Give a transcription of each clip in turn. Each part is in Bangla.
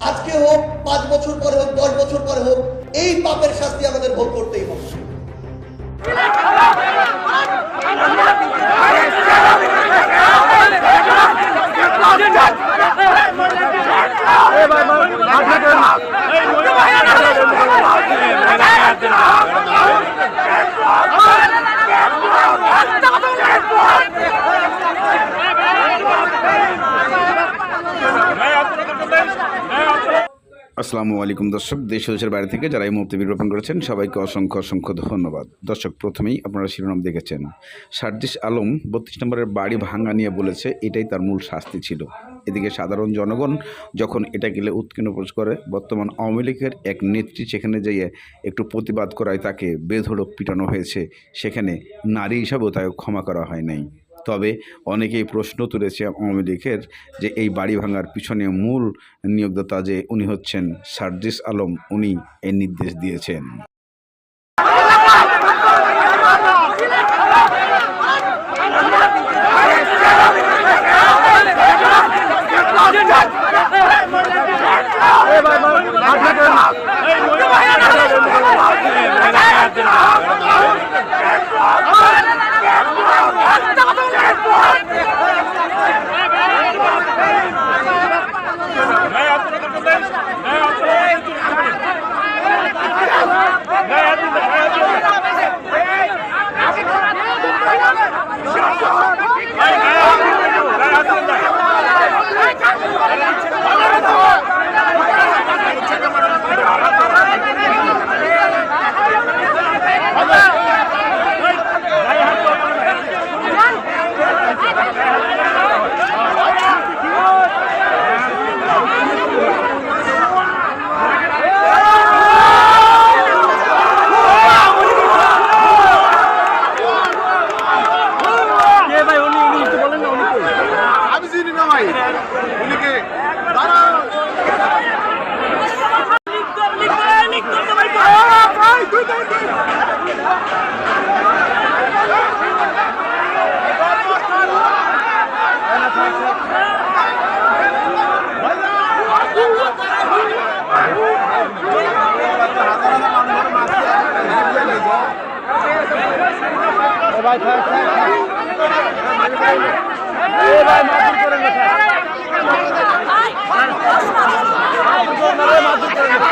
আজকে হোক, পাঁচ বছর পরে হোক, দশ বছর পরে হোক, এই পাপের শাস্তি আমাদের ভোগ করতেই হবে। আসসালামু আলাইকুম দর্শক, দেশ দেশের বাইরে থেকে যারা এই মুহূর্তে বিজ্ঞাপন করেছেন, সবাইকে অসংখ্য অসংখ্য ধন্যবাদ। দর্শক, প্রথমেই আপনারা শিরোনাম দেখেছেন। সার্জিস আলম বত্রিশ নম্বরের বাড়ি ভাঙা নিয়ে বলেছে, এটাই তার মূল শাস্তি ছিল। এদিকে সাধারণ জনগণ যখন এটা গেলে উৎকীর্ণ প্রকাশ করে, বর্তমান আওয়ামী লীগের এক নেত্রী সেখানে যেয়ে একটু প্রতিবাদ করায় তাকে বেধড়ক পিটানো হয়েছে। সেখানে নারী হিসাবেও তাকে ক্ষমা করা হয় নাই। তবে অনেকেই প্রশ্ন তুলেছে আওয়ামী লীগের যে এই বাড়ি ভাঙার পিছনে মূল নিয়োগদাতা যে উনি হচ্ছেন সার্জিস আলম, উনি এই নির্দেশ দিয়েছেন ভাই উনি উনি একটু বলেন না উনি কে? আমি চিনি না ভাই উনিকে দাঁড়াও এ ভাই থাক থাক থাক। এ ভাই মারধর করেন না থাক। মারধর না রে, মারধর করেন না।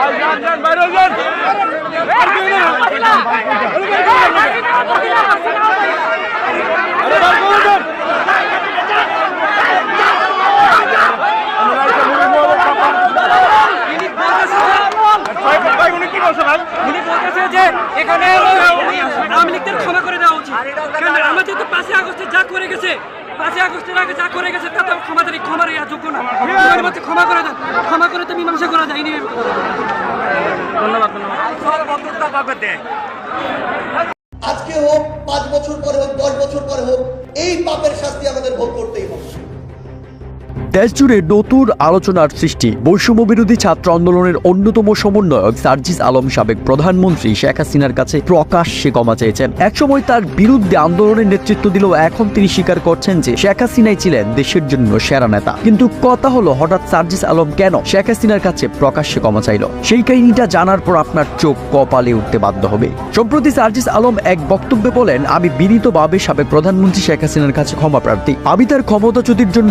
আর যান, যান, বাইরে যান। আর কেউ নেই। আরে বার করে দেন। আমরা একটা মুড়ি নেব, কাপড়। ভাই, ভাই, উনি কি বলছে ভাই? উনি যে এখানে আওয়ামী লীগদের ক্ষমা করে দেওয়া উচিত। কারণ আমাদের তো পাঁচই আগস্টে যা করে গেছে পাঁচই আগস্টের আগে যা করে গেছে তা তো ক্ষমা দেবে ক্ষমার যোগ্য না। ক্ষমা করে দেন। ক্ষমা করে তো মীমাংসা করা যায়নি। ধন্যবাদ ধন্যবাদ। আজকে হোক পাঁচ বছর পরে হোক দশ বছর পরে হোক এই পাপের শাস্তি আমাদের ভোগ করতেই হবে। দেশজুড়ে নতুন আলোচনার সৃষ্টি। বৈষম্য বিরোধী ছাত্র আন্দোলনের অন্যতম সমন্বয়ক সার্জিস আলম সাবেক প্রধানমন্ত্রী শেখ হাসিনার কাছে প্রকাশ্যে ক্ষমা চেয়েছেন। একসময় তার বিরুদ্ধে আন্দোলনের নেতৃত্ব দিলেও এখন তিনি স্বীকার করছেন যে শেখ হাসিনাই ছিলেন দেশের জন্য সেরা নেতা। কিন্তু কথা হলো, হঠাৎ সার্জিস আলম কেন শেখ হাসিনার কাছে প্রকাশ্যে ক্ষমা চাইল? সেই কাহিনীটা জানার পর আপনার চোখ কপালে উঠতে বাধ্য হবে। সম্প্রতি সার্জিস আলম এক বক্তব্যে বলেন, আমি বিনীতভাবে সাবেক প্রধানমন্ত্রী শেখ হাসিনার কাছে ক্ষমা প্রার্থী। আমি তার ক্ষমতাচ্যুতির জন্য